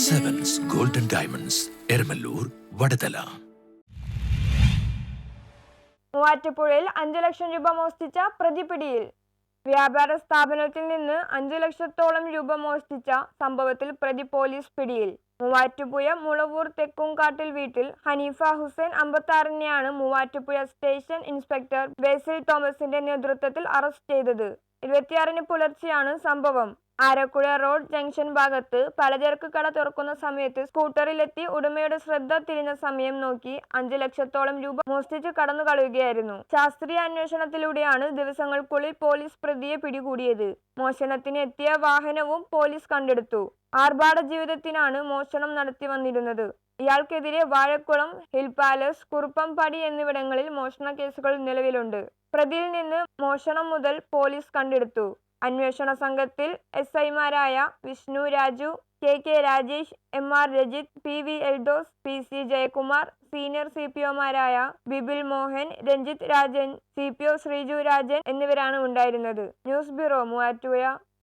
Diamonds Eramalloor Vadathala മൂവാറ്റുപുഴയിൽ അഞ്ചു ലക്ഷം രൂപ മോഷ്ടിച്ച പ്രതി പിടിയിൽ വ്യാപാര സ്ഥാപനത്തിൽ നിന്ന് അഞ്ചു ലക്ഷത്തോളം രൂപ മോഷ്ടിച്ച സംഭവത്തിൽ പ്രതി പോലീസ് പിടിയിൽ. മൂവാറ്റുപുഴ മുളവൂർ തെക്കുംകാട്ടിൽ വീട്ടിൽ ഹനീഫ ഹുസൈൻ അമ്പത്താറിനെയാണ് മൂവാറ്റുപുഴ സ്റ്റേഷൻ ഇൻസ്പെക്ടർ ബേസിൽ തോമസിന്റെ നേതൃത്വത്തിൽ അറസ്റ്റ് ചെയ്തത്. ഇരുപത്തിയാറിന് പുലർച്ചെയാണ് സംഭവം. ആരക്കുഴ റോഡ് ജംഗ്ഷൻ ഭാഗത്ത് പലചരക്ക് കട തുറക്കുന്ന സമയത്ത് സ്കൂട്ടറിലെത്തി ഉടമയുടെ ശ്രദ്ധ തിരിഞ്ഞ സമയം നോക്കി അഞ്ചു ലക്ഷത്തോളം രൂപ മോഷ്ടിച്ച് കടന്നു കളയുകയായിരുന്നു. ശാസ്ത്രീയ അന്വേഷണത്തിലൂടെയാണ് ദിവസങ്ങൾക്കുള്ളിൽ പോലീസ് പ്രതിയെ പിടികൂടിയത്. മോഷണത്തിന് എത്തിയ വാഹനവും പോലീസ് കണ്ടെടുത്തു. ആർഭാട ജീവിതത്തിനാണ് മോഷണം നടത്തി വന്നിരുന്നത്. ഇയാൾക്കെതിരെ വാഴക്കുളം ഹിൽ പാലസ് കുറുപ്പംപടി എന്നിവിടങ്ങളിൽ മോഷണ കേസുകൾ നിലവിലുണ്ട്. പ്രതിയിൽ നിന്ന് മോഷണം മുതൽ പോലീസ് കണ്ടെടുത്തു. അന്വേഷണ സംഘത്തിൽ എസ് ഐമാരായ Vishnu Raju K K Rajesh M R Rajith P V Eldhose P C Jayakumar senior C P ഒമാരായ Bibil Mohan Ranjith Rajan C P O Sreeju Rajan എന്നിവരാണ് ഉണ്ടായിരുന്നത്. News bureau Muvattupuzha.